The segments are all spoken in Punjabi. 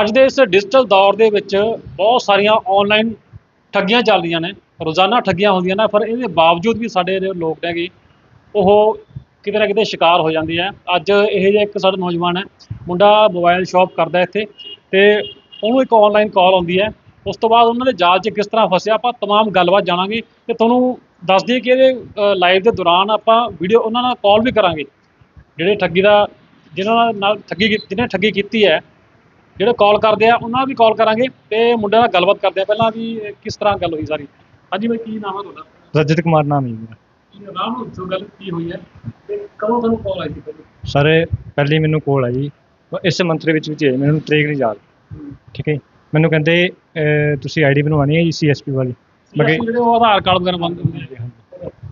ਅੱਜ ਦੇ ਇਸ ਡਿਜੀਟਲ ਦੌਰ ਦੇ ਵਿੱਚ ਬਹੁਤ ਸਾਰੀਆਂ ਆਨਲਾਈਨ ਠੱਗੀਆਂ ਚੱਲਦੀਆਂ ਨੇ ਰੋਜ਼ਾਨਾ ਠੱਗੀਆਂ ਹੁੰਦੀਆਂ ਨੇ ਪਰ ਇਹਦੇ ਬਾਵਜੂਦ ਵੀ ਸਾਡੇ ਜਿਹੜੇ ਲੋਕ ਨੇਗੇ ਉਹ ਕਿਤੇ ਨਾ ਕਿਤੇ ਸ਼ਿਕਾਰ ਹੋ ਜਾਂਦੇ ਆ ਅੱਜ ਇਹ ਜਿਹਾ ਇੱਕ ਸਾਡਾ ਨੌਜਵਾਨ ਹੈ ਮੁੰਡਾ ਮੋਬਾਈਲ ਸ਼ਾਪ ਕਰਦਾ ਇੱਥੇ ਤੇ ਉਹਨੂੰ ਇੱਕ ਆਨਲਾਈਨ ਕਾਲ ਆਉਂਦੀ ਹੈ ਉਸ ਤੋਂ ਬਾਅਦ ਉਹਨਾਂ ਦੇ ਜਾਲ 'ਚ ਕਿਸ ਤਰ੍ਹਾਂ ਫਸਿਆ ਆਪਾਂ तमाम ਗੱਲਬਾਤ ਜਾਣਾਂਗੇ ਤੇ ਤੁਹਾਨੂੰ ਦੱਸ ਦਈਏ ਕਿ ਇਹਦੇ ਲਾਈਵ ਦੇ ਦੌਰਾਨ ਆਪਾਂ ਵੀਡੀਓ ਉਹਨਾਂ ਨਾਲ ਕਾਲ ਵੀ ਕਰਾਂਗੇ ਜਿਹੜੇ ਠੱਗੀ ਦਾ ਜਿਨ੍ਹਾਂ ਨਾਲ ਠੱਗੀ ਕੀ- ਜਿਹਨੇ ਠੱਗੀ ਕੀਤੀ ਹੈ ਜਿਹੜੇ ਕਾਲ ਕਰਦੇ ਆ ਉਹਨਾਂ ਵੀ ਕਾਲ ਕਰਾਂਗੇ ਤੇ ਮੁੰਡਿਆਂ ਨਾਲ ਗੱਲਬਾਤ ਕਰਦੇ ਆ। ਪਹਿਲਾਂ ਵੀ ਕਿਸ ਤਰ੍ਹਾਂ ਗੱਲ ਹੋਈ ਸਾਰੀ? ਹਾਂਜੀ ਬਾਈ ਕੀ ਨਾਮ ਹੈ ਤੁਹਾਡਾ? ਰਜਤ ਕੁਮਾਰ ਨਾਮ ਹੈ ਮੇਰਾ। ਕੀ ਨਾਮ ਨੂੰ ਦੱਸੋ ਗੱਲ ਕੀ ਹੋਈ ਹੈ? ਤੇ ਕਦੋਂ ਤੁਹਾਨੂੰ ਕਾਲ ਆਈ ਸੀ ਪਹਿਲਾਂ? ਸਰ ਪਹਿਲੀ ਮੈਨੂੰ ਕੋਲ ਆਈ। ਇਸ ਦੇ ਵਿੱਚ ਵਿੱਚ ਮੈਨੂੰ ਤਰੀਕ ਨਹੀਂ ਯਾਦ। ਠੀਕ ਹੈ। ਮੈਨੂੰ ਕਹਿੰਦੇ ਤੁਸੀਂ ਆਈਡੀ ਬਣਵਾਉਣੀ ਹੈ ਜੀ ਸੀਐਸਪੀ ਵਾਲੀ। ਮੈਂ ਕਿਹਾ ਜਿਹੜੇ ਉਹ ਆਧਾਰ ਕਾਰਡ ਵਗੈਰਾ ਬੰਦ ਹੁੰਦੇ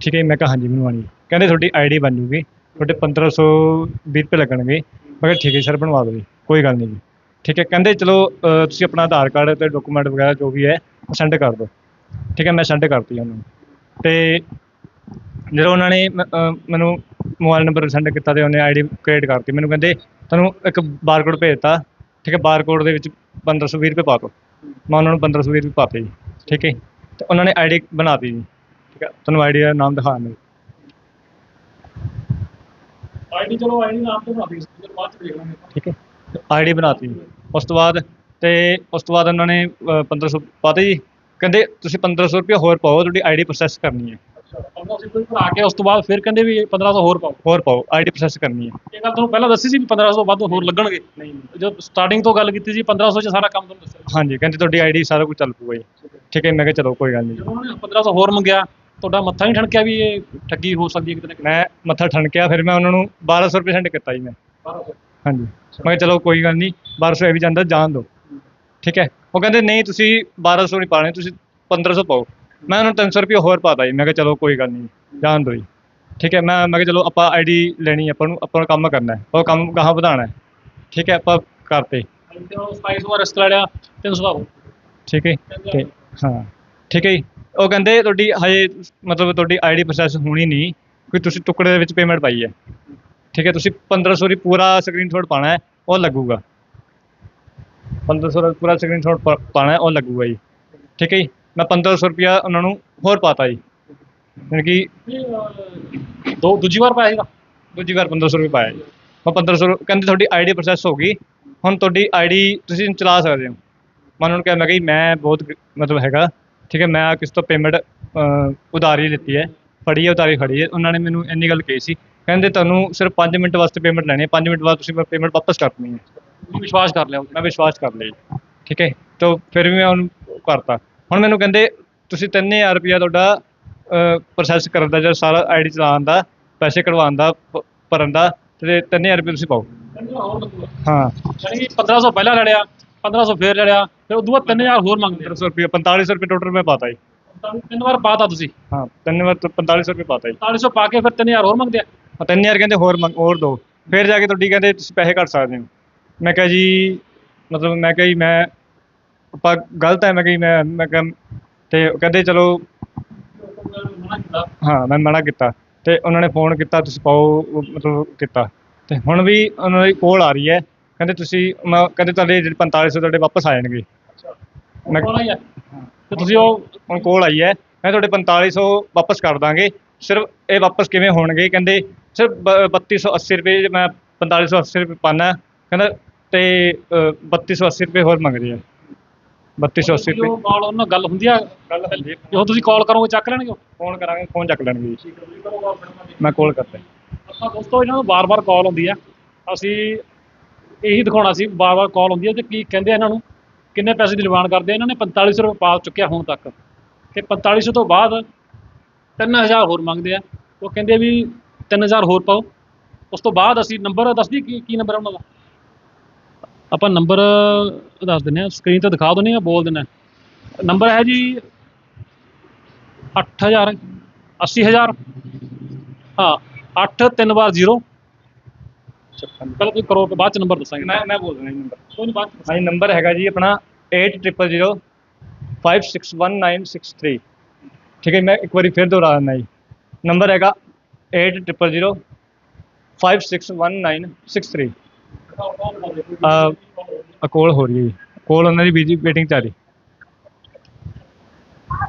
ਠੀਕ ਹੈ ਮੈਂ ਕਿਹਾ ਹਾਂਜੀ ਬਣਵਾਉਣੀ ਹੈ। ਕਹਿੰਦੇ ਤੁਹਾਡੀ ਆਈਡੀ ਬਣ ਜੂਗੀ ਤੁਹਾਡੇ 1520 ਰੁਪਏ ਲੱਗਣਗੇ। ਮੈਂ ਕਿਹਾ ਠੀਕ ਹੈ ਸਰ ਬਣਵਾ ਦਿਓ ਜੀ। ਕੋਈ ਗੱਲ ਨਹੀਂ ਜੀ। ਠੀਕ ਹੈ ਕਹਿੰਦੇ ਚਲੋ ਅਹ, ਤੁਸੀਂ ਆਪਣਾ ਆਧਾਰ ਕਾਰਡ ਤੇ ਡਾਕੂਮੈਂਟ ਵਗੈਰਾ ਜੋ ਵੀ ਹੈ ਸੈਂਡ ਕਰ ਦਿਓ। ਠੀਕ ਹੈ ਮੈਂ ਸੈਂਡ ਕਰਤੀ ਉਹਨਾਂ। ਨੂੰ ਤੇ ਜਦੋਂ ਉਹਨਾਂ ਨੇ ਮ- ਅਹ, ਮੈਨੂੰ ਮੋਬਾਈਲ ਨੰਬਰ ਸੈਂਡ ਕੀਤਾ ਤੇ ਉਹਨੇ ਆਈਡੀ ਕ੍ਰੀਏਟ ਕਰਤੀ ਮੈਨੂੰ ਕਹਿੰਦੇ ਤੁਹਾਨੂੰ ਇੱਕ ਬਾਰਕੋਡ ਭੇਜਤਾ। ਠੀਕ ਹੈ ਬਾਰਕੋਡ ਦੇ ਵਿੱਚ 1520 ਰੁਪਏ ਪਾ ਦਿਓ। ਮੈਂ ਉਹਨਾਂ ਨੂੰ 1520 ਰੁਪਏ ਪਾਤੇ ਜੀ। ਠੀਕ ਹੈ ਜੀ। ਤੇ ਉਹਨਾਂ ਨੇ ਆਈਡੀ ਬਣਾਤੀ ਜੀ। ਠੀਕ ਹੈ ਤੁਹਾਨੂੰ ਆਈਡੀ ਦਾ ਨਾਮ ਦਿਖਾ ਦਿੰਦੇ ਆਈਡੀ ਚਲੋ ਆਈਡੀ ਨਾਮ ਤੇ ਬਣਾ ਫਿਰ ਬਾਅਦ ਚ ਦੇਖ ਲਾਂਗੇ ਆਪਾਂ। ਠੀਕ ਹੈ ਆਈਡੀ ਬਣਾਤੀ ਉਸ ਤੋਂ ਬਾਅਦ ਤੇ ਉਸ ਤੋਂ ਬਾਅਦ ਉਹਨਾਂ ਨੇ ਅਹ, 1500 ਪਾਤੇ ਜੀ। ਕਹਿੰਦੇ ਤੁਸੀਂ 1500 ਰੁਪਏ ਹੋਰ ਪਾਓ ਤੁਹਾਡੀ ਆਈਡੀ ਪ੍ਰੋਸੈਸ ਕਰਨੀ ਹੈ। ਅੱਛਾ 1500 ਰੁਪਏ ਭਰਾ ਕੇ ਉਸ ਤੋਂ ਬਾਅਦ ਫਿਰ ਕਹਿੰਦੇ ਵੀ 1500 ਹੋਰ ਪਾਓ। ਹੋਰ ਪਾਓ ਆਈਡੀ ਪ੍ਰੋਸੈਸ ਕਰਨੀ ਹੈ। ਇਹ ਗੱਲ ਤੁਹਾਨੂੰ ਪਹਿਲਾਂ ਦੱਸੀ ਸੀ ਵੀ 1500 ਤੋਂ ਵੱਧ ਹੋਰ ਲੱਗਣਗੇ? ਨਹੀਂ ਜਦੋਂ ਸਟਾਰਟਿੰਗ ਤੋਂ ਗੱਲ ਕੀਤੀ ਸੀ 1500 ਚ ਸਾਰਾ ਕੰਮ ਤੁਹਾਨੂੰ ਦੱਸਿਆ। ਹਾਂਜੀ ਕਹਿੰਦੇ ਤੁਹਾਡੀ ਆਈਡੀ ਸਾਰਾ ਕੁਝ ਚੱਲ ਪੂਗਾ ਜੀ। ਠੀਕ ਹੈ ਮੈਂ ਕਿਹਾ ਚਲੋ ਕੋਈ ਗੱਲ ਨਹੀਂ। ਜੀ। ਉਹਨੇ 1500 ਹੋਰ ਮੰਗਿਆ ਤੁਹਾਡਾ ਮੱਥਾ ਨਹੀਂ ਠਣਕਿਆ ਵੀ ਇਹ ਠੱਗੀ ਹੋ ਸਕਦੀ ਹੈ ਕਿਤੇ ਨਾ ਮੈਂ ਮੱਥਾ ਠਣਕਿਆ ਫਿਰ ਮੈਂ ਉਹਨਾਂ ਨੂੰ 1200 ਰੁਪਏ ਸੈਂਡ ਕੀਤਾ ਜੀ ਮੈਂ। ਹਾਂਜੀ। ਮੈਂ ਕਿਹਾ ਚਲੋ ਕੋਈ ਗੱਲ ਨਹੀਂ 1200 ਇਹ ਵੀ ਜਾਂਦਾ, ਜਾਣ ਦਿਓ। ਠੀਕ ਹੈ? ਉਹ ਕਹਿੰਦੇ, ਨਹੀਂ, ਤੁਸੀਂ 1200 ਨਹੀਂ ਪਾਣੇ ਤੁਸੀਂ 1500 ਪਾਓ। ਮੈਂ ਉਹਨਾਂ ਨੂੰ 300 ਰੁਪਏ ਹੋਰ ਪਾਤਾ ਜੀ। ਮੈਂ ਕਿਹਾ ਚਲੋ ਕੋਈ ਗੱਲ ਨਹੀਂ, ਜਾਣ ਦਿਓ ਜੀ। ਠੀਕ ਹੈ? ਮੈਂ ਮੈਂ ਕਿਹਾ ਚਲੋ ਆਪਾਂ ਆਈਡੀ ਲੈਣੀ ਆਪਾਂ ਨੂੰ ਆਪਾਂ ਨੂੰ ਕੰਮ ਕਰਨਾ ਹੈ। ਉਹ ਕੰਮ ਗਾਹਾਂ ਵਧਾਉਣਾ ਹੈ? ਠੀਕ ਹੈ? ਆਪਾਂ ਕਰਤੇ। ਜਦੋਂ 2700 ਵਾਰ ਰਿਸਕ ਲੈ 300 ਦਾ ਠੀਕ ਹੈ ਤੇ, ਹਾਂ। ਠੀਕ ਹੈ ਜੀ? ਉਹ ਕਹਿੰਦੇ, ਤੁਹਾਡੀ ਹਜੇ ਮਤਲਬ ਤੁਹਾਡੀ ਆਈਡੀ ਪ੍ਰੋਸੈਸ ਹੋਣੀ ਨਹੀਂ, ਕਿ ਤੁਸੀਂ ਟੁਕੜੇ ਦੇ ਵਿੱਚ ਪੇਮੈਂਟ ਪਾਈ ਹੈ। ਠੀਕ ਹੈ ਤੁਸੀਂ 1500 ਦੀ ਪੂਰਾ ਸਕਰੀਨਸ਼ਾਟ ਪਾਣਾ ਹੈ ਉਹ ਲੱਗੂਗਾ। 1500 ਦਾ ਪੂਰਾ ਸਕਰੀਨਸ਼ਾਟ ਪਾਣਾ ਹੈ ਉਹ ਲੱਗੂਗਾ ਜੀ। ਠੀਕ ਹੈ ਜੀ ਮੈਂ 1500 ਰੁਪਿਆ ਉਹਨਾਂ ਨੂੰ ਹੋਰ ਪਾਤਾ ਜੀ। ਯਾਨੀ ਕਿ ਦੋ ਦੂਜੀ ਵਾਰ ਪਾਇਆ ਸੀਗਾ? ਦੂਜੀ ਵਾਰ 1500 ਰੁਪਏ ਪਾਇਆ ਜੀ। ਮੈਂ 1500 ਰੁ- ਕਹਿੰਦੇ ਤੁਹਾਡੀ ਆਈਡੀ ਪ੍ਰੋਸੈਸ ਹੋ ਗਈ। ਹੁਣ ਤੁਹਾਡੀ ਆਈਡੀ ਤੁਸੀਂ ਚਲਾ ਸਕਦੇ ਹੋ। ਮੈਂ ਉਹਨਾਂ ਨੂੰ ਕਿਹਾ ਮੈਂ ਕਿਹਾ ਜੀ ਮੈਂ ਬਹੁਤ ਮਤਲਬ ਹੈਗਾ। ਠੀਕ ਹੈ ਮੈਂ ਕਿਸ ਤੋਂ ਪੇਮੈਂਟ ਉਧਾਰੀ ਲਿੱਤੀ ਹੈ। ਫੜੀ ਹੈ ਉਧਾਰੀ ਫੜੀ ਹੈ। ਉਹਨਾਂ ਨੇ ਮੈਨੂੰ ਇੰਨੀ ਗੱਲ ਕਹੀ ਸੀ। ਕਹਿੰਦੇ ਤੁਹਾਨੂੰ ਸਿਰਫ 5 ਮਿੰਟ ਵਾਸਤੇ ਪੇਮੈਂਟ ਲੈਣੀ ਹੈ। 5 ਮਿੰਟ ਬਾਅਦ ਤੁਸੀਂ ਪੇਮੈਂਟ ਵਾਪਸ ਕਰਨੀ ਹੈ ਤੁਸੀਂ ਵਿਸ਼ਵਾਸ ਕਰ ਲਿਆ। ਮੈਂ ਵਿਸ਼ਵਾਸ ਕਰ ਲਿਆ ਜੀ। ਠੀਕ ਹੈ? ਤਾਂ ਫਿਰ ਵੀ ਮੈਂ ਉਹਨੂੰ ਕਰਤਾ। ਹੁਣ ਮੈਨੂੰ ਕਹਿੰਦੇ ਤੁਸੀਂ 3000 ਰੁਪਇਆ ਤੁਹਾਡਾ ਪ੍ਰੋਸੈਸ ਕਰਨ ਦਾ ਜਿਹੜਾ ਸਾਰਾ ਆਈਡੀ ਚਲਾਉਣ ਦਾ ਪੈਸੇ ਕਢਵਾਉਣ ਦਾ ਭ- ਭਰਨ ਦਾ ਤੇ 3000 ਰੁਪਏ ਤੁਸੀਂ ਪਾਓ। ਹਾਂ। ਯਾਨੀ ਕਿ 1500 ਪਹਿਲਾਂ ਲੈ ਲਿਆ 1500 ਫੇਰ ਲੈ ਲਿਆ ਫਿਰ ਉਦੋਂ ਬਾਅਦ 3000 ਹੋਰ ਮੰਗਦੇ 1500 ਰੁਪਏ 4500 ਰੁਪਏ ਟੋਟਲ ਮੈਂ ਪਾਤਾ ਜੀ। ਤਿੰਨ ਵਾਰ ਪਾਤਾ ਤੁਸੀਂ। ਹਾਂ ਤਿੰਨ ਵਾਰ ਤੋਂ 4500 ਰੁਪਏ ਪਾਤਾ ਜੀ। 400 ਪਾ ਕੇ ਫਿਰ 3000 ਹੋਰ ਮੰਗਦੇ ਆ। ਤਿੰਨ ਹਜ਼ਾਰ ਕਹਿੰਦੇ ਹੋਰ ਮੰਗ ਹੋਰ ਦਿਓ। ਫਿਰ ਜਾ ਕੇ ਤੁਹਾਡੀ ਕਹਿੰਦੇ ਤੁਸੀਂ ਪੈਸੇ ਕੱਟ ਸਕਦੇ ਹੋ। ਮੈਂ ਕਿਹਾ ਜੀ ਮਤਲਬ ਮੈਂ ਕਿਹਾ ਜੀ ਮੈਂ ਆਪਾਂ ਗਲਤ ਹੈ ਮੈਂ ਕਿਹਾ ਜੀ ਮੈਂ ਮੈਂ ਕਿਹਾ ਤੇ ਉਹ ਕਹਿੰਦੇ ਚਲੋ ਹਾਂ ਮੈਂ ਮਨਾ ਕੀਤਾ। ਤੇ ਉਹਨਾਂ ਨੇ ਫੋਨ ਕੀਤਾ ਤੁਸੀਂ ਪਾਓ ਉਹ ਮਤਲਬ ਕੀਤਾ। ਤੇ ਹੁਣ ਵੀ ਉਹਨਾਂ ਦੀ ਕੋਲ ਆ ਰਹੀ ਹੈ। ਕਹਿੰਦੇ ਤੁਸੀਂ ਮੈਂ ਕਹਿੰਦੇ ਤੁਹਾਡੇ ਜਿਹੜੇ 4500 ਤੁਹਾਡੇ ਵਾਪਸ ਆ ਜਾਣਗੇ। ਮੈਂ ਤੇ ਤੁਸੀਂ ਉਹ ਹੁਣ ਕੋਲ ਆਈ ਹੈ। ਮੈਂ ਤੁਹਾਡੇ 4500 ਵਾਪਸ ਕਰ ਦਾਂਗੇ। ਸਿਰਫ ਇਹ ਵਾਪਸ ਕਿਵੇਂ ਹੋਣਗੇ? ਕਹਿੰਦੇ ਸਿਰਫ ਬ- 3280 ਰੁਪਏ ਮੈਂ 4580 ਰੁਪਏ ਪਾਣਾ ਕਹਿੰਦਾ ਤੇ ਅ, 3280 ਰੁਪਏ ਹੋਰ ਆ। 3280 ਉਹ ਰੁਪਏ। ਕਾਲ ਉਹਨਾਂ ਨਾਲ ਗੱਲ ਹੁੰਦੀ ਆ? ਗੱਲ ਹੁੰਦੀ ਜਦੋਂ ਤੁਸੀਂ ਕਾਲ ਕਰੋਗੇ ਚੱਕ ਲੈਣਗੇ ਉਹ? ਫੋਨ ਕਰਾਂਗੇ ਫੋਨ ਚੱਕ ਲੈਣਗੇ ਜੀ। ਮੈਂ ਕੋਲ ਕਰਤਾ ਆਪਾਂ ਦੋਸਤੋ ਇਹਨਾਂ ਨੂੰ ਬਾਰ-ਬਾਰ ਕਾਲ ਹੁੰਦੀ ਆ। ਅਸੀਂ ਇਹੀ ਦਿਖਾਉਣਾ ਸੀ ਬਾਰ-ਬਾਰ ਕਾਲ ਹੁੰਦੀ ਆ ਤੇ ਕੀ ਕਹਿੰਦੇ ਆ ਇਹਨਾਂ ਨੂੰ? ਕਿੰਨੇ ਪੈਸੇ ਦੀ ਡਿਮਾਂਡ ਕਰਦੇ ਇਹਨਾਂ ਨੇ 4500 ਰੁਪਏ ਪਾ ਚੁੱਕਿਆ ਹੁਣ ਤੱਕ। ਤੇ 4500 ਤੋਂ ਬਾਅਦ 3000 ਹੋਰ ਮੰਗਦੇ ਆ। ਉਹ ਕਹਿੰਦੇ ਵੀ 3000 ਹੋਰ ਪਾਓ। ਉਸ ਤੋਂ ਬਾਅਦ ਅਸੀਂ ਨੰਬਰ ਦੱਸਦੀ ਕੀ ਕੀ ਨੰਬਰ ਉਹਨਾਂ ਦਾ। ਆਪਾਂ ਨੰਬਰ ਦੱਸ ਦਿੰਨੇ ਆ ਸਕਰੀਨ ਤੇ ਦਿਖਾ ਦਿੰਨੇ ਆ ਬੋਲ ਦਿੰਨੇ ਨੰਬਰ ਹੈ ਜੀ 8000 80000 ਹਾਂ 8 3 ਵਾਰ 0 ਪਹਿਲਾਂ ਤੁਸੀਂ ਕਰੋ ਬਾਅਦ ਚ ਨੰਬਰ ਦੱਸਾਂਗੇ। ਮੈਂ ਮੈਂ ਬੋਲ ਦਿੰਦਾ ਜੀ ਨੰਬਰ ਕੋਈ ਨਹੀਂ ਬਾਅਦ ਚ ਹਾਂਜੀ ਨੰਬਰ ਹੈਗਾ ਜੀ ਆਪਣਾ 8000 561963 ਠੀਕ ਹੈ ਮੈਂ ਇੱਕ ਵਾਰੀ ਫਿਰ ਦੁਹਰਾ ਦਿੰਦਾ ਜੀ। ਨੰਬਰ ਹੈਗਾ 8000 561963 ਅਹ ਕੋਲ ਹੋ ਰਹੀ ਹੈ ਜੀ ਕੋਲ ਉਹਨਾਂ ਦੀ ਬੀਜੀ ਵੇਟਿੰਗ ਚੱਲ ਰਹੀ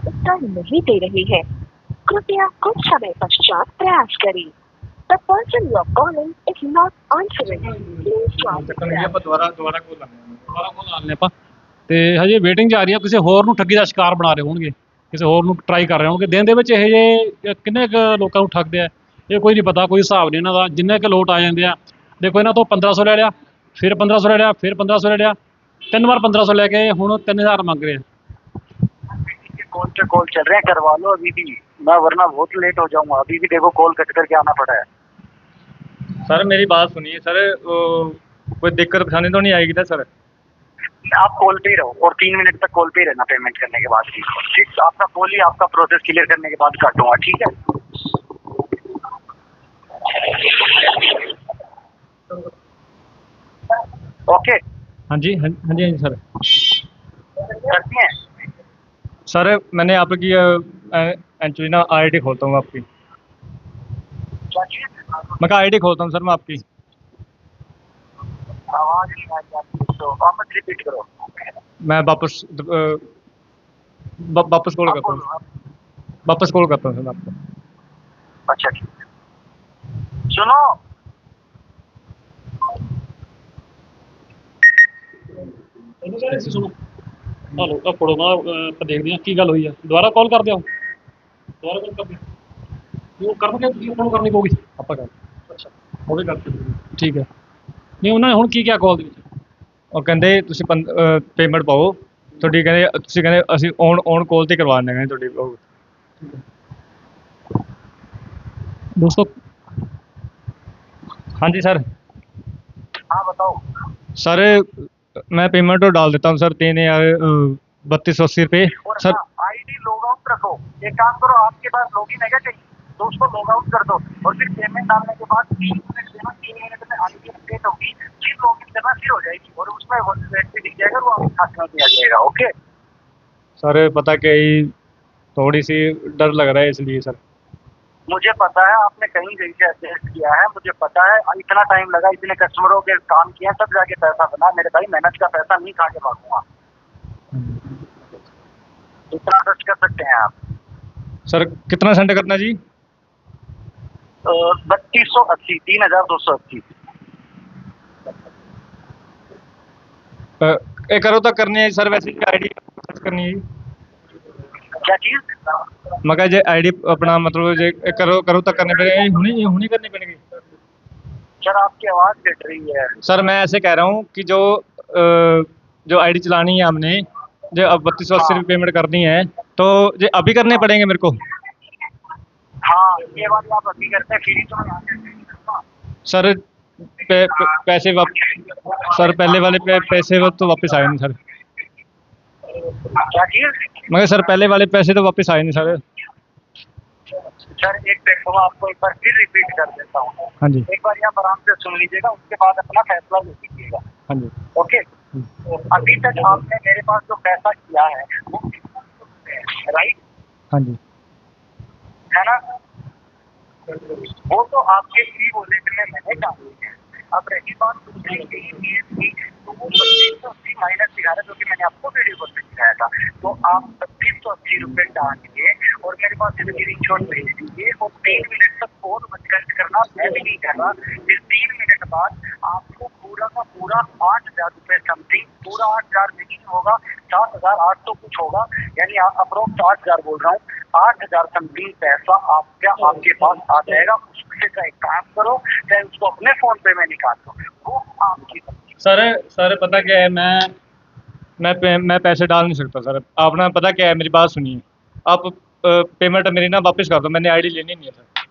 उत्तर नहीं दे रही है कृपया कुछ समय पश्चात प्रयास करें the person you are calling is not answering please try ਚੱਕਣਗੇ ਆਪਾਂ ਦੁਬਾਰਾ ਦੁਬਾਰਾ ਕੋਲ ਲਾਉਂਦੇ ਦੁਬਾਰਾ ਕੋਲ ਲਾ ਲੈਂਦੇ ਆਪਾਂ ਤੇ ਹਜੇ ਵੇਟਿੰਗ ਜਾ ਰਹੀ ਆ ਕਿਸੇ ਹੋਰ ਨੂੰ ਠੱਗੀ ਦਾ ਸ਼ਿਕਾਰ ਬਣਾ ਰਹੇ ਹੋਣਗੇ ਕਿਸੇ ਹੋਰ ਨੂੰ ਟਰਾਈ ਕਰ ਰਹੇ ਹੋਣਗੇ ਦਿਨ ਦੇ ਵਿੱਚ ਇਹ ਜੇ ਕਿੰਨੇ ਕੁ ਲੋਕਾਂ ਨੂੰ ਠੱਗਦੇ ਆ ਇਹ ਕੋਈ ਨਹੀਂ ਪਤਾ ਕੋਈ ਹਿਸਾਬ ਨਹੀਂ ਇਹਨਾਂ ਦਾ ਜਿੰਨੇ ਕੁ ਲੋਟ ਆ ਜਾਂਦੇ ਆ ਦੇਖੋ ਇਹਨਾਂ ਤੋਂ 1500 ਲੈ ਲਿਆ ਫਿਰ 1500 ਲੈ ਲਿਆ ਫਿਰ 1500 ਲੈ ਲਿਆ ਤਿੰਨ ਵਾਰ 1500 ਲੈ ਕੇ ਹੁਣ 3000 ਮੰਗ ਰਹੇ ਆ कॉल पे कॉल चल रहे हैं करवा लो अभी भी मैं वरना बहुत लेट हो जाऊंगा अभी भी देखो कॉल कट करके आना पड़ा है सर मेरी बात सुनिए सर वो कोई दिक्कत परेशानी तो नहीं आएगी ना सर आप कॉल पे ही रहो और तीन मिनट तक कॉल पे ही रहना पेमेंट करने के बाद भी ठीक आपका कॉल ही आपका प्रोसेस क्लियर करने के बाद काटूंगा ठीक है ओके। हाँ जी हाँ हाँ जी हाँ जी सर। करती हैं। सर मैंने आपकी एक्चुअली ना आईडी खोलता हूँ आपकी। मैं कहा आईडी खोलता हूँ सर मैं आपकी। आवाज़ नहीं आ रही तो वापस रिपीट करो। मैं वापस वापस कॉल करता हूँ। वापस कॉल करता हूँ सर आपको। अच्छा ठीक ਹਲੋ ਤਾਂ ਫੜੋ ਨਾ ਆਪਾਂ ਦੇਖਦੇ ਹਾਂ ਕੀ ਗੱਲ ਹੋਈ ਆ। ਦੁਬਾਰਾ ਕਾਲ ਕਰਦੇ ਹੋ। ਦੁਬਾਰਾ ਕਾਲ ਕਰਦੇ ਉਹ ਕਰਨਗੇ ਤੁਸੀਂ ਉਹਨਾਂ ਕਰਨੀ ਪਊਗੀ। ਆਪਾਂ ਕਰ ਅੱਛਾ ਹੋਵੇ ਕਰਦੇ ਠੀਕ ਹੈ। ਨਹੀਂ ਉਹਨਾਂ ਨੇ ਹੁਣ ਕੀ ਕਿਹਾ ਕਾਲ ਦੇ ਵਿੱਚ? ਉਹ ਕਹਿੰਦੇ ਤੁਸੀਂ ਪੇਮੈਂਟ ਪਾਓ। ਤੁਹਾਡੀ ਕਹਿੰਦੇ ਤੁਸੀਂ ਕਹਿੰਦੇ ਅਸੀਂ ਔਨ ਔਨ ਕਾਲ ਤੇ ਕਰਵਾ ਦਿੰਦੇ ਕਹਿੰਦੇ ਤੁਹਾਡੀ ਦੋਸਤੋ। ਹਾਂਜੀ ਸਰ ਹਾਂ ਬਤਾਓ। ਸਰ मैं पेमेंट तो डाल देता हूँ सर तीन यार बत्तीस सौ अस्सी रुपये सर आईडी लॉग आउट रखो। एक काम करो आपके पास लॉगिन है क्या? चाहिए तो उसको लॉग आउट कर दो। और फिर पेमेंट डालने के बाद तीन मिनट देना तीन मिनट में आईडी अपडेट होगी। फिर लॉगिन करना फिर हो जाएगी। और उसमें वेट पे दिख जाएगा वो आपके खाते में दिया जाएगा ओके सर पता क्या थोड़ी सी डर लग रहा है इसलिए सर। मुझे पता है आपने कहीं कहीं से एडजस्ट किया है मुझे पता है इतना टाइम लगा इतने कस्टमरों के काम किए तब जाके पैसा बना। मेरे भाई मेहनत का पैसा नहीं खा के भागूँगा। इतना ट्रस्ट कर सकते हैं आप। सर कितना सेंड करना जी? बत्तीस सौ अस्सी तीन हज़ार दो सौ अस्सी। ये करो तो करनी है सर वैसे आईडी करनी है। क्या चीज़ मैं कहा जे आईडी अपना मतलब जे ये करो करो तो करने पड़ेगा हुनी हुनी करनी पड़ेगी सर आपकी आवाज़ कट रही है सर मैं ऐसे कह रहा हूँ कि जो जो आईडी चलानी है हमने जो अब बत्तीस सौ अस्सी पेमेंट करनी है तो ये अभी करने पड़ेंगे मेरे को हाँ ये वाली आप अभी करते हैं फिर ही तो। सर पे, पे, पैसे वाप सर पहले वाले पे, पैसे तो वापस आए नहीं सर क्या मगर सर पहले वाले पैसे तो वापस आए नहीं सर. सर एक देखो मैं आपको एक बार फिर रिपीट कर देता हूँ। हाँ जी। एक बार आप आराम से सुन लीजिएगा उसके बाद अपना फैसला ले लीजिएगा। हाँ जी। ओके? अभी तक आपने मेरे पास जो पैसा किया है वो राइट हाँ जी। है ना? वो तो आपके फ्री वॉलेट में मैंने डाली है। अब रही बात दूसरी की की तो वो बत्तीस सौ अस्सी माइनस दिखा रहा है जो कि मैंने आपको वीडियो कॉल पे दिखाया था। तो आप बत्तीस सौ अस्सी रुपये डालिए और मेरे पास स्क्रीन शॉट भेज दीजिए और तीन मिनट तक फ़ोन मत कट करना मैं भी नहीं कर रहा। फिर तीन मिनट बाद आपको पूरा का पूरा आठ हज़ार रुपये समथिंग पूरा आठ हज़ार नहीं होगा सात हज़ार आठ सौ कुछ होगा। यानी अप्रोक्स आठ हज़ार बोल रहा हूँ। आठ हज़ार समथिंग पैसा आपका आपके पास आ जाएगा। उससे का एक काम करो चाहे उसको अपने फ़ोन पे में निकाल दो। वो आपकी सर सर पता क्या है? मैं मैं पे, मैं पैसे डाल नहीं सकता सर आप ना पता क्या है? मेरी बात सुनिए। आप पेमेंट मेरी ना वापस कर दो। मैंने आईडी लेनी नहीं है सर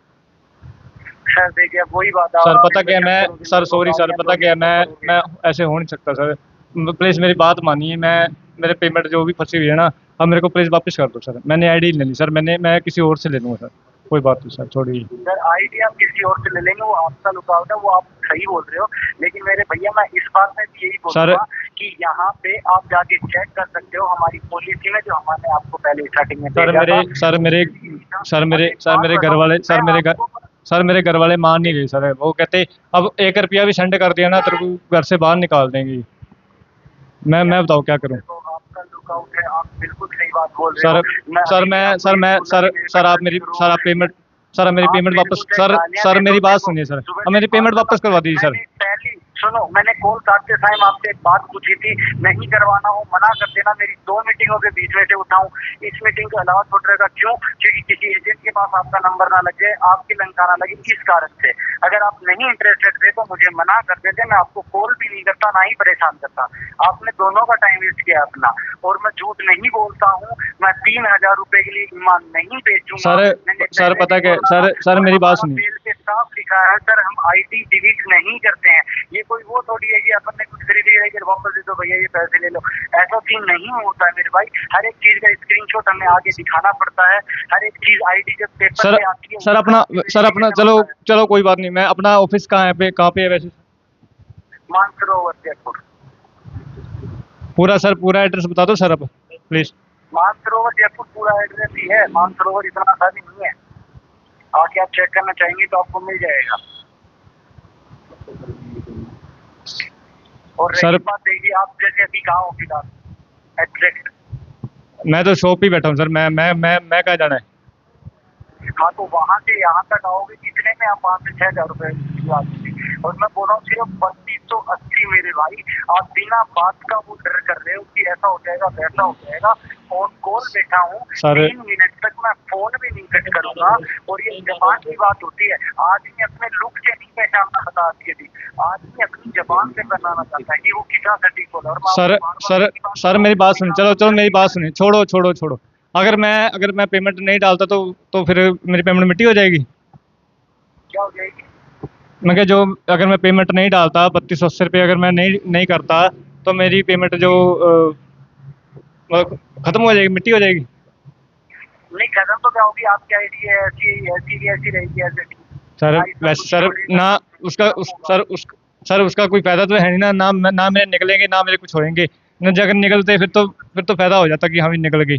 सर देखिए वही बात सर पता क्या है? मैं सर सॉरी सर पता क्या है? मैं मैं ऐसे हो नहीं सकता सर प्लीज़ मेरी बात मानिए। मैं मेरे पेमेंट जो भी फंसी हुई है ना अब मेरे को प्लीज़ वापस कर दो सर मैंने आईडी ले ली सर मैंने मैं किसी और से ले लूँगा सर कोई बात नहीं सर छोड़िए सर आईडी आप किसी और से ले लेंगे वो आपका लुकआउट है वो आप सही बोल रहे हो। लेकिन मेरे भैया मैं इस बात में भी यही बोलूँगा कि यहाँ पे आप जाके चेक कर सकते हो हमारी पॉलिसी में जो हमने आपको पहले स्टार्टिंग में सर मेरे सर मेरे सर मेरे सर मेरे घर वाले सर मेरे घर सर मेरे घर वाले मान नहीं रहे सर। वो कहते अब एक रुपया भी सेंड कर दिया ना तेरे को घर से बाहर निकाल देंगे। मैं मैं बताओ क्या करूँ? सर सर मैं सर मैं सर सर आप मेरी सर आप पेमेंट सर मेरी पेमेंट वापस सर सर मेरी बात सुनिए सर। मेरी पेमेंट वापस करवा दीजिए सर। सुनो मैंने कॉल काटते टाइम आपसे एक बात पूछी थी नहीं करवाना हो मना कर देना मेरी दो मीटिंगों के बीच में से उठाऊं। इस मीटिंग के अलावा छोड़ रहेगा क्यों? क्योंकि किसी एजेंट के पास आपका नंबर ना लगे आपकी लंका ना लगे इस कारण से। अगर आप नहीं इंटरेस्टेड थे तो मुझे मना कर देते मैं आपको कॉल भी नहीं करता ना ही परेशान करता। आपने दोनों का टाइम वेस्ट किया अपना और मैं झूठ नहीं बोलता हूँ मैं तीन हज़ार रूपए के लिए ईमान नहीं बेचूँगा। सर, सर, पता क्या- सर- सर, मेरी बात सुनिए। साफ़ लिखा है सर हम आईडी डिलीट नहीं करते हैं। ये कोई वो थोड़ी है कि अपन ने कुछ खरीद लिया है वापस दे दो भैया ये पैसे ले लो। ऐसा सीन नहीं होता है मेरे भाई। हर एक चीज़ का स्क्रीनशॉट हमें आगे दिखाना पड़ता है। हर एक चीज़ आईडी जब पेपर सर आती है सर अपना सर अपना चलो चलो कोई बात नहीं। मैं अपना ऑफ़िस कहाँ है पे कहाँ पे है वैसे? मानसरोवर जयपुर। पूरा सर पूरा एड्रेस बता दो सर अब प्लीज़ मानसरोवर जयपुर पूरा एड्रेस ही है। मानसरोवर इतना आसानी नहीं है। आके आप चेक करना चाहेंगे तो आपको मिल जाएगा। और सर- बात देखिए आप जैसे अभी कहाँ हो फ़िलहाल एग्जैक्ट मैं तो शॉप ही बैठा हूँ सर। मैं मैं मैं मैं कहाँ जाना है? हाँ तो वहाँ से यहाँ तक आओगे कितने में आप पाँच से छह हज़ार होगी। और मैं बोल रहा हूँ सिर्फ़ बत्तीस सौ अस्सी मेरे भाई आप बिना बात का वो डर कर रहे हो कि ऐसा हो जाएगा वैसा हो जाएगा। फ़ोन कॉल बैठा हूँ। तीन मिनट तक मैं फ़ोन भी नहीं कट करूँगा। और ये जबान की बात होती है आदमी अपने लुक से नहीं पहचानता बता के भी। आदमी अपनी जबान से बनाना चाहता है कि वो कितना सटीक बोला। और सर सर सर मेरी बात सुनिए। चलो चलो मेरी बात सुनिए। छोड़ो छोड़ो छोड़ो। अगर मैं अगर मैं पेमेंट नहीं डालता तो तो फिर मेरी पेमेंट मिट्टी हो जाएगी? क्या हो जाएगी? मैं क्या जो अगर मैं पेमेंट नहीं डालता बत्तीस सौ अस्सी रुपये अगर मैं नहीं नहीं करता तो मेरी पेमेंट जो मतलब खत्म हो जाएगी मिट्टी हो जाएगी। नहीं खत्म तो क्या होगी? आपकी ऐसी ऐसी ऐसी रहेगी ऐसे सर वैसे सर ना उसका उस सर उस सर उसका कोई फ़ायदा तो है नहीं ना ना ना मेरे निकलेंगे ना मेरे कुछ होएँगे। न अगर निकलते फिर तो फिर तो फ़ायदा हो जाता कि हाँ भी निकल गई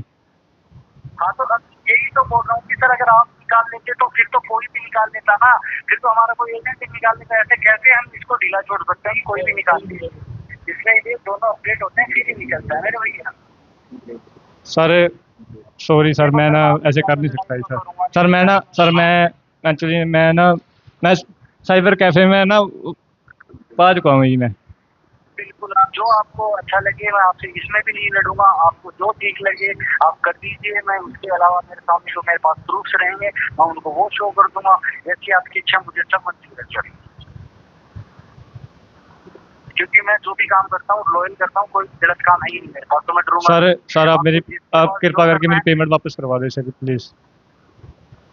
हाँ तो यही तो बोल रहा हूँ कि सर अगर आप निकाल लेते तो फिर तो कोई भी निकाल लेता ना। फिर तो हमारा कोई एजेंट ही निकाल लेता। ऐसे कैसे हम इसको ढीला छोड़ सकते हैं कि कोई भी निकाल ले? इसलिए दोनों अपडेट होते हैं फिर ही निकलता है। मेरे भैया। सर सॉरी सर मैं ना ऐसे कर नहीं सकता सर सर मैं ना सर मैं एक्चुअली मैं ना, मैं साइबर कैफ़े में ना पा चुका हूँ जी मैं. बिल्कुल, आप जो आपको अच्छा लगे, मैं आपसे इसमें भी नहीं लड़ूँगा. आपको जो ठीक लगे, आप कर दीजिए. मैं उसके अलावा मेरे सामने जो मेरे पास प्रूफ्स रहेंगे, मैं उनको वो शो कर दूँगा. ऐसी आपकी इच्छा मुझे सब मंजूर है क्योंकि मैं जो भी काम करता हूँ लॉयल करता हूँ कोई गलत काम है ही नहीं मेरे पास तो मैं डरूंगा सर नहीं। सर आप मेरी आपको जिसके आप पास कृपा जो करके करना मेरी है- पेमेंट वापस करवा दे सर प्लीज़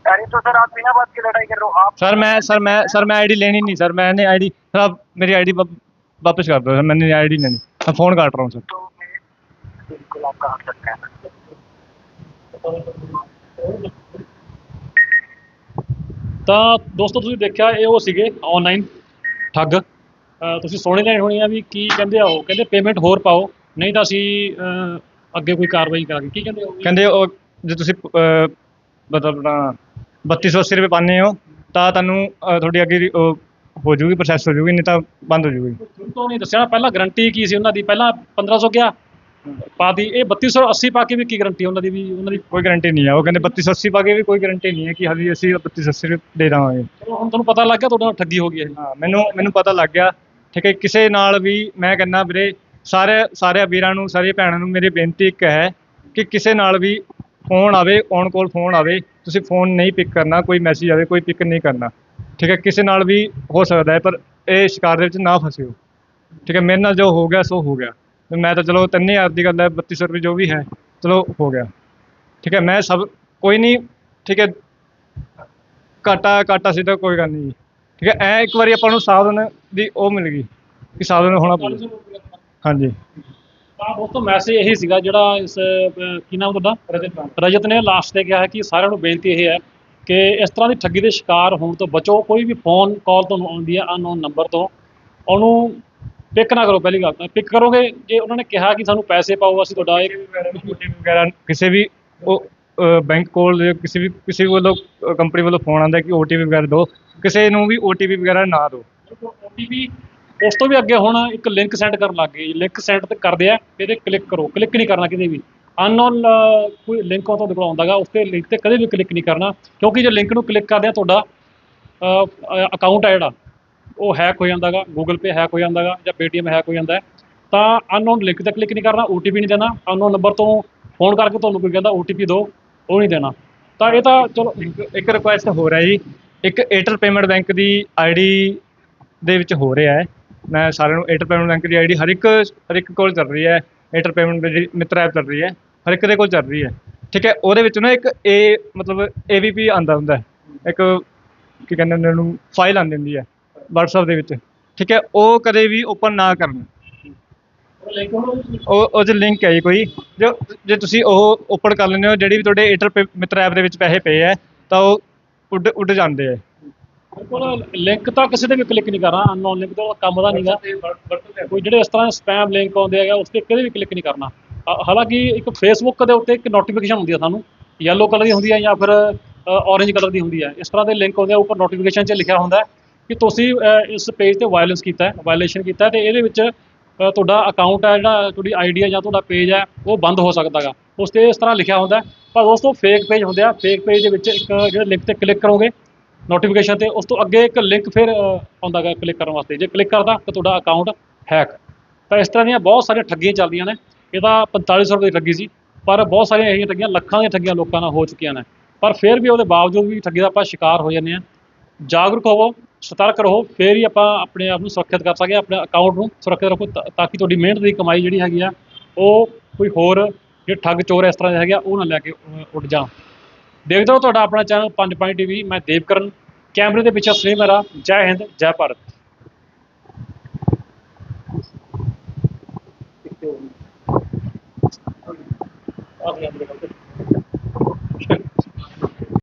अरे तो सर आप बिना बात की लड़ाई कर रहे हो आप सर मैं सर मैं सर मैं आईडी लेनी नहीं सर मैंने आईडी सर आप मेरी आईडी वापस कर दो सर मैंने आईडी लेनी मैं फ़ोन काट रहा हूँ सर तो मैं बिल्कुल आप काट सकते हैं ਤਾਂ ਦੋਸਤੋ ਤੁਸੀਂ ਦੇਖਿਆ ਇਹ ਉਹ ਸੀਗੇ ਆਨਲਾਈਨ ਠੱਗ ਅਹ ਤੁਸੀਂ ਸੁਣੀ ਲੈਣੀ ਹੋਣੀ ਆ ਵੀ ਕੀ ਕਹਿੰਦੇ ਆ ਉਹ ਕਹਿੰਦੇ ਪੇਮੈਂਟ ਹੋਰ ਪਾਓ ਨਹੀਂ ਤਾਂ ਅਸੀਂ ਅਹ, ਅੱਗੇ ਕੋਈ ਕਾਰਵਾਈ ਕਰਾਂਗੇ। ਕੀ ਕਹਿੰਦੇ ਹੋ ਕਹਿੰਦੇ ਉਹ ਜੇ ਤੁਸੀਂ ਅਹ, ਮਤਲਬ ਸੌ ਅੱਸੀ ਰੁਪਏ ਪਾਉਂਦੇ ਹੋ ਤਾਂ ਤੁਹਾਨੂੰ ਅਹ, ਤੁਹਾਡੀ ਅੱਗੇ ਦੀ ਉਹ ਹੋ ਜੂਗੀ ਪ੍ਰੋਸੈਸ ਹੋ ਜੂਗੀ ਨਹੀਂ ਤਾਂ ਬੰਦ ਹੋ ਜੂਗੀ ਤੁਹਾਨੂੰ ਤੋਂ ਨਹੀਂ ਦੱਸਿਆ ਨਾ ਪਹਿਲਾਂ ਗਾਰੰਟੀ ਕੀ ਸੀ ਉਹਨਾਂ ਦੀ? ਪਹਿਲਾਂ 1500 ਗਿਆ ਪਾਦੀ ਇਹ 3280 ਪਾ ਕੇ ਵੀ ਕੀ ਗਾਰੰਟੀ ਉਹਨਾਂ ਦੀ ਵੀ ਉਹਨਾਂ ਦੀ? ਕੋਈ ਗਾਰੰਟੀ ਨਹੀਂ ਹੈ ਉਹ ਕਹਿੰਦੇ ਬੱਤੀ ਸੌ ਅੱਸੀ ਪਾ ਕੇ ਵੀ ਕੋਈ ਗਾਰੰਟੀ ਨਹੀਂ ਹੈ ਕਿ ਹਾਂਜੀ ਅਸੀਂ ਬੱਤੀ ਸੌ ਅੱਸੀ ਰੁਪਏ ਦੇ ਦੇਵਾਂਗੇ ਚਲੋ ਹੁਣ ਤੁਹਾਨੂੰ ਪਤਾ ਲੱਗ ਗਿਆ ਤੁਹਾਡਾ ਨਾਲ ਠੱਗੀ ਹੋ ਗਈ ਇਹ। ਹਾਂ ਮੈਨੂੰ ਮੈਨੂੰ ਪਤਾ ਲੱਗ ਗਿਆ ਠੀਕ ਹੈ ਕਿਸੇ ਨਾਲ ਵੀ ਮੈਂ ਕਹਿੰਦਾ ਵੀਰੇ, ਸਾਰੇ ਸਾਰੇ ਵੀਰਾਂ ਨੂੰ, ਸਾਰੀਆਂ ਭੈਣਾਂ ਨੂੰ ਮੇਰੀ ਬੇਨਤੀ ਇੱਕ ਹੈ ਕਿ ਕਿਸੇ ਨਾਲ ਵੀ ਫੋਨ ਆਵੇ ਔਨ ਕੋਲ ਫੋਨ ਆਵੇ, ਤੁਸੀਂ ਫੋਨ ਨਹੀਂ ਪਿਕ ਕਰਨਾ, ਕੋਈ ਮੈਸੇਜ ਆਵੇ, ਕੋਈ ਪਿਕ ਨਹੀਂ ਕਰਨਾ। ਠੀਕ ਹੈ, ਕਿਸੇ ਨਾਲ ਵੀ ਹੋ ਸਕਦਾ ਹੈ, ਪਰ ਇਹ ਸ਼ਿਕਾਰ ਦੇ ਵਿੱਚ ਨਾ ਫਸਿਓ। ਠੀਕ ਹੈ, ਮੇਰੇ ਨਾਲ ਜੋ ਹੋ ਗਿਆ, ਸੋ ਹੋ ਗਿਆ। ਮੈਂ ਤਾਂ ਚਲੋ 3000 ਦੀ ਗੱਲ ਹੈ 3200 ਰੁਪਏ ਜੋ ਵੀ ਹੈ, ਚਲੋ ਹੋ ਗਿਆ। ਠੀਕ ਹੈ, ਮੈਂ ਸਭ ਕੋਈ ਨਹੀਂ, ਠੀਕ ਹੈ, ਘਾਟਾ ਘਾਟਾ ਸਿੱਧਾ ਕੋਈ ਗੱਲ ਨਹੀਂ ਠੀਕ ਹੈ ਐ ਇੱਕ ਵਾਰੀ ਆਪਾਂ ਨੂੰ ਸਾਵਧਾਨ ਦੀ ਉਹ ਮਿਲ ਗਈ ਕਿ ਸਾਵਧਾਨ ਹੋਣਾ ਪਊਗਾ ਹਾਂਜੀ। ਤਾਂ ਦੋਸਤੋ ਮੈਸੇਜ ਇਹੀ ਸੀਗਾ ਜਿਹੜਾ ਇਸ ਅਹ, ਕੀ ਨਾਮ ਤੁਹਾਡਾ? ਰਜਤ ਨੇ ਲਾਸਟ ਤੇ ਕਿਹਾ ਹੈ ਕਿ ਸਾਰਿਆਂ ਨੂੰ ਬੇਨਤੀ ਇਹ ਹੈ ਕਿ ਇਸ ਤਰ੍ਹਾਂ ਦੀ ਠੱਗੀ ਦੇ ਸ਼ਿਕਾਰ ਹੋਣ ਤੋਂ ਬਚੋ ਕੋਈ ਵੀ ਫੋਨ ਕਾਲ ਤੁਹਾਨੂੰ ਆਉਂਦੀ ਹੈ ਅਨਨੋਨ ਨੰਬਰ ਤੋਂ ਉਹਨੂੰ ਪਿਕ ਨਾ ਕਰੋ ਪਹਿਲੀ ਗੱਲ ਤਾਂ ਪਿਕ ਕਰੋਗੇ ਜੇ ਉਹਨਾਂ ਨੇ ਕਿਹਾ ਕਿ ਸਾਨੂੰ ਪੈਸੇ ਪਾਓ ਅਸੀਂ ਤੁਹਾਡਾ ਇਹ ਵਗੈਰਾ ਕਿਸੇ ਵੀ ਉਹ ਬੈਂਕ ਕੋਲ ਜਾਂ ਕਿਸੇ ਵੀ ਕਿਸੇ ਵੱਲੋਂ ਕੰਪਨੀ ਵੱਲੋਂ ਫੋਨ ਆਉਂਦਾ ਕਿ OTP ਵਗੈਰਾ ਦਿਓ, ਕਿਸੇ ਨੂੰ ਵੀ OTP ਵਗੈਰਾ ਨਾ ਦਿਓ। ਓਟੀਪੀ ਉਸ ਤੋਂ ਵੀ ਅੱਗੇ ਹੁਣ ਇੱਕ ਲਿੰਕ ਸੈਂਡ ਕਰਨ ਲੱਗ ਗਏ। ਲਿੰਕ ਸੈਂਡ ਤੇ ਕਰਦੇ ਆ ਇਹਦੇ ਕਲਿੱਕ ਕਰੋ। ਕਲਿੱਕ ਨਹੀਂ ਕਰਨਾ ਕਿਤੇ ਵੀ। ਅਨਨੋਨ ਕੋਈ ਲਿੰਕ ਉਹ ਤੁਹਾਡੇ ਕੋਲ ਆਉਂਦਾਗਾ ਉਸ ਤੇ ਲਿੰਕ ਤੇ ਕਦੇ ਵੀ ਕਲਿੱਕ ਨਹੀਂ ਕਰਨਾ। ਕਿਉਂਕਿ ਜੇ ਲਿੰਕ ਨੂੰ ਕਲਿੱਕ ਕਰਦੇ ਆ, ਤੁਹਾਡਾ ਅਕਾਊਂਟ ਹੈ ਜਿਹੜਾ, ਉਹ ਹੈਕ ਹੋ ਜਾਂਦਾਗਾ ਗੂਗਲ ਪੇ ਹੈਕ ਹੋ ਜਾਂਦਾਗਾ ਜਾਂ ਪੇਟੀਐਮ ਹੈਕ ਹੋ ਜਾਂਦਾ। ਹੈ ਤਾਂ ਅਨਨੋਨ ਲਿੰਕ ਤੇ ਕਲਿੱਕ ਨਹੀਂ ਕਰਨਾ OTP ਨਹੀਂ ਦੇਣਾ। ਅਨਨੋਨ ਨੰਬਰ ਤੋਂ ਫੋਨ ਕਰਕੇ ਤੁਹਾਨੂੰ ਕੋਈ ਕਹਿੰਦਾ OTP ਦਿਓ। ਉਹ ਨਹੀਂ ਦੇਣਾ। ਤਾਂ ਇਹ ਤਾਂ ਚਲੋ, ਇੱਕ- ਇੱਕ ਰਿਕੁਐਸਟ ਹੋ ਰਿਹਾ ਜੀ। ਇੱਕ ਏਅਰਟੈਲ ਪੇਮੈਂਟ ਬੈਂਕ ਦੀ ਆਈਡੀ ਦੇ ਵਿੱਚ ਹੋ ਰਿਹਾ ਹੈ। ਮੈਂ ਸਾਰਿਆਂ ਨੂੰ ਏਅਰਟੈਲ ਪੇਮੈਂਟ ਬੈਂਕ ਦੀ ਆਈਡੀ ਹਰ ਇੱਕ ਹਰ ਇੱਕ ਕੋਲ ਚੱਲ ਰਹੀ ਹੈ। ਏਅਰਟੈਲ ਪੇਮੈਂਟ ਦੀ ਮਿੱਤਰ ਐਪ ਚੱਲ ਰਹੀ ਹੈ, ਹਰ ਇੱਕ ਦੇ ਕੋਲ ਚੱਲ ਰਹੀ ਹੈ। ਠੀਕ ਹੈ, ਉਹਦੇ ਵਿੱਚ ਨਾ ਇੱਕ ਏ ਮਤਲਬ ਏਵੀਪੀ ਆਂਦਾ ਹੁੰਦਾ ਹੈ। ਇੱਕ ਕੀ ਕਹਿੰਦੇ ਨੇ ਉਹਨੂੰ ਫਾਈਲ ਆਂਦੀ ਹੁੰਦੀ ਹੈ, WhatsApp ਦੇ ਵਿੱਚ। ਠੀਕ ਹੈ, ਉਹ ਕਦੇ ਵੀ ਓਪਨ ਨਾ ਕਰਨ। ਉਹ ਉਹ 'ਚ ਲਿੰਕ ਹੈ ਜੀ ਕੋਈ। ਜੋ ਜੇ ਤੁਸੀਂ ਉਹ ਓਪਨ ਕਰ ਲੈਂਦੇ ਹੋ, ਜਿਹੜੀ ਵੀ ਤੁਹਾਡੇ ਏਅਰਟੈਲ ਪੇ- ਮਿੱਤਰ ਐਪ ਦੇ ਵਿੱਚ ਪੈਸੇ ਪਏ ਹੈ ਤਾਂ ਉਹ ਉੱਡ ਉੱਡ ਜਾਂਦੇ ਹੈ ਬਿਲਕੁਲ ਲਿੰਕ ਤਾਂ ਕਿਸੇ ਤੇ ਵੀ ਕਲਿੱਕ ਨਹੀਂ ਕਰਨਾ। ਅਨਨੋਨ ਲਿੰਕ ਤਾਂ ਕੰਮ ਦਾ ਨਹੀਂਗਾ। ਕੋਈ ਜਿਹੜੇ ਇਸ ਤਰ੍ਹਾਂ ਸਪੈਮ ਲਿੰਕ ਆਉਂਦੇ ਹੈਗਾ, ਉਸ ਤੇ ਕਦੇ ਵੀ ਕਲਿੱਕ ਨਹੀਂ ਕਰਨਾ। ਹਾਲਾਂਕਿ ਇੱਕ ਫੇਸਬੁੱਕ ਦੇ ਉੱਤੇ ਇੱਕ ਨੋਟੀਫਿਕੇਸ਼ਨ ਹੁੰਦੀ ਹੈ ਸਾਨੂੰ। ਯੈਲੋ ਕਲਰ ਦੀ ਹੁੰਦੀ ਹੈ ਜਾਂ ਫਿਰ ਔਰੇਂਜ ਕਲਰ ਦੀ ਹੁੰਦੀ ਹੈ ਇਸ ਤਰ੍ਹਾਂ ਦੇ ਲਿੰਕ ਆਉਂਦੇ ਆ, ਉੱਪਰ ਨੋਟੀਫਿਕੇਸ਼ਨ 'ਚ ਲਿਖਿਆ ਹੁੰਦਾ ਕਿ ਤੁਸੀਂ ਇਸ ਪੇਜ ਤੇ ਵਾਇਲੈਂਸ ਕੀਤਾ ਹੈ ਵਾਇਲੇਸ਼ਨ ਕੀਤਾ ਹੈ ਤੇ ਇਹਦੇ ਵਿੱਚ ਤੁਹਾਡਾ ਅਕਾਊਂਟ ਹੈ ਜਿਹੜਾ ਤੁਹਾਡੀ ਆਈਡੀ ਹੈ ਜਾਂ ਤੁਹਾਡਾ ਪੇਜ ਹੈ ਉਹ ਬੰਦ ਹੋ ਸਕਦਾ ਗਾ ਉਸ ਤੇ ਇਸ ਤਰ੍ਹਾਂ ਲਿਖਿਆ ਹੁੰਦਾ ਹੈ। ਪਰ ਦੋਸਤੋ ਫੇਕ ਪੇਜ ਹੁੰਦੇ ਆ। ਫੇਕ ਪੇਜ ਦੇ ਵਿੱਚ ਇੱਕ ਜਿਹੜਾ ਲਿੰਕ ਤੇ ਕਲਿੱਕ ਕਰੋਗੇ ਨੋਟੀਫਿਕੇਸ਼ਨ ਤੇ ਉਸ ਤੋਂ ਅੱਗੇ ਇੱਕ ਲਿੰਕ ਫਿਰ ਅ, ਆਉਂਦਾ ਗਾ ਕਲਿੱਕ ਕਰਨ ਵਾਸਤੇ। ਜੇ ਕਲਿੱਕ ਕਰਦਾ ਤਾਂ ਤੁਹਾਡਾ ਅਕਾਊਂਟ ਹੈਕ ਤਾਂ ਇਸ ਤਰ੍ਹਾਂ ਦੀਆਂ ਬਹੁਤ ਸਾਰੀਆਂ ਠੱਗੀਆਂ ਚੱਲਦੀਆਂ ਨੇ। ਇਹਦਾ ਤਾਂ 4500 ਰੁਪਏ ਦੀ ਠੱਗੀ ਸੀ। ਪਰ ਬਹੁਤ ਸਾਰੀਆਂ ਇਹੀਆਂ ਠੱਗੀਆਂ ਲੱਖਾਂ ਦੀਆਂ ਠੱਗੀਆਂ ਲੋਕਾਂ ਨਾਲ ਹੋ ਚੁੱਕੀਆਂ ਨੇ। ਪਰ ਫਿਰ ਵੀ ਉਹਦੇ ਬਾਵਜੂਦ ਵੀ ਠੱਗੀ ਦਾ ਆਪਾਂ ਸ਼ਿਕਾਰ ਹੋ ਜਾਂਦੇ ਹਾਂ। ਜਾਗਰੂਕ ਹੋਵੋ। ਸਤਰਕ ਰਹੋ, ਫਿਰ ਹੀ ਆਪਾਂ ਆਪਣੇ ਆਪ ਨੂੰ ਸੁਰੱਖਿਅਤ ਕਰ ਸਕਦੇ ਆਪਣੇ ਅਕਾਊਂਟ ਨੂੰ ਸੁਰੱਖਿਅਤ ਰੱਖੋ, ਤਾਂ ਕਿ ਤੁਹਾਡੀ ਮਿਹਨਤ ਦੀ ਕਮਾਈ ਜਿਹੜੀ ਹੈਗੀ ਆ, ਉਹ ਕੋਈ ਹੋਰ ਜਿਹੜੇ ਠੱਗ ਚੋਰ ਇਸ ਤਰ੍ਹਾਂ ਦੇ ਹੈਗੇ ਉਹ ਨਾ ਲੈ ਕੇ ਉੱਡ ਜਾਣ। ਦੇਖਦੇ ਰਹੋ ਤੁਹਾਡਾ ਆਪਣਾ ਚੈਨਲ ਪੰਜ ਪੁਆਇੰਟ ਟੀਵੀ, ਮੈਂ ਦੇਵਕਰਨ, ਕੈਮਰੇ ਦੇ ਪਿੱਛੇ ਸੁਨੀਲ ਮੇਰਾ, ਜੈ ਹਿੰਦ, ਜੈ ਭਾਰਤ। ਆਹ